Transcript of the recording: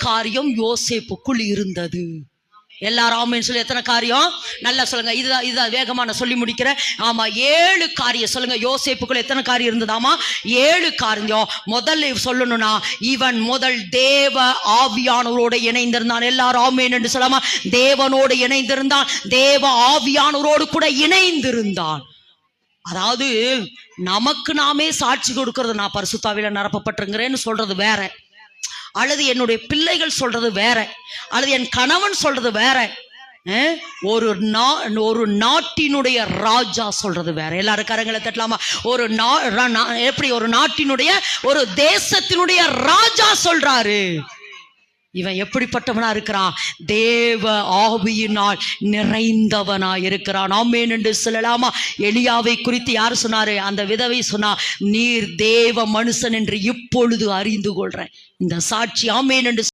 காரியம் யோசேப்புக்குள் இருந்தது. எல்லாரும் ஆமென்னு சொல்லி. எத்தனை காரியம்? நல்லா சொல்லுங்க. இதுதான் இதுதான் வேகமா நான் சொல்லி முடிக்கிறேன். ஆமா ஏழு காரியம் சொல்லுங்க. யோசேப்புக்குள்ள எத்தனை காரியம் இருந்ததாமா ஏழு காரியம். முதல்ல சொல்லணும்னா இவன் முதல் தேவ ஆவியானவரோடு இணைந்திருந்தான். எல்லாரும் ஆமேன் என்று சொல்லாமா தேவனோடு இணைந்திருந்தான். தேவ ஆவியானவரோடு கூட இணைந்திருந்தான். அதாவது நமக்கு நாமே சாட்சி கொடுக்கறது. நான் பரிசுத்தாவில நிரப்பப்பட்டிருக்கிறேன்னு சொல்றது வேற. அல்லது என்னுடைய பிள்ளைகள் சொல்றது வேற அல்லது என் கணவன் சொல்றது வேற ஒரு நா ஒரு நாட்டினுடைய ராஜா சொல்றது வேற. எல்லாரும் கரங்களை தட்டலாமா? ஒரு நா எப்படி? ஒரு நாட்டினுடைய ஒரு தேசத்தினுடைய ராஜா சொல்றாரு. இவன் எப்படிப்பட்டவனா இருக்கிறான்? தேவ ஆவியினால் நிறைந்தவனா இருக்கிறான் ஆமேன் என்று சொல்லலாமா? எலியாவை குறித்து யார் சொன்னாரு? அந்த விதவை சொன்னா நீர் தேவ மனுஷன் என்று இப்பொழுது அறிந்து கொள்றேன். இந்த சாட்சி ஆமேன் என்று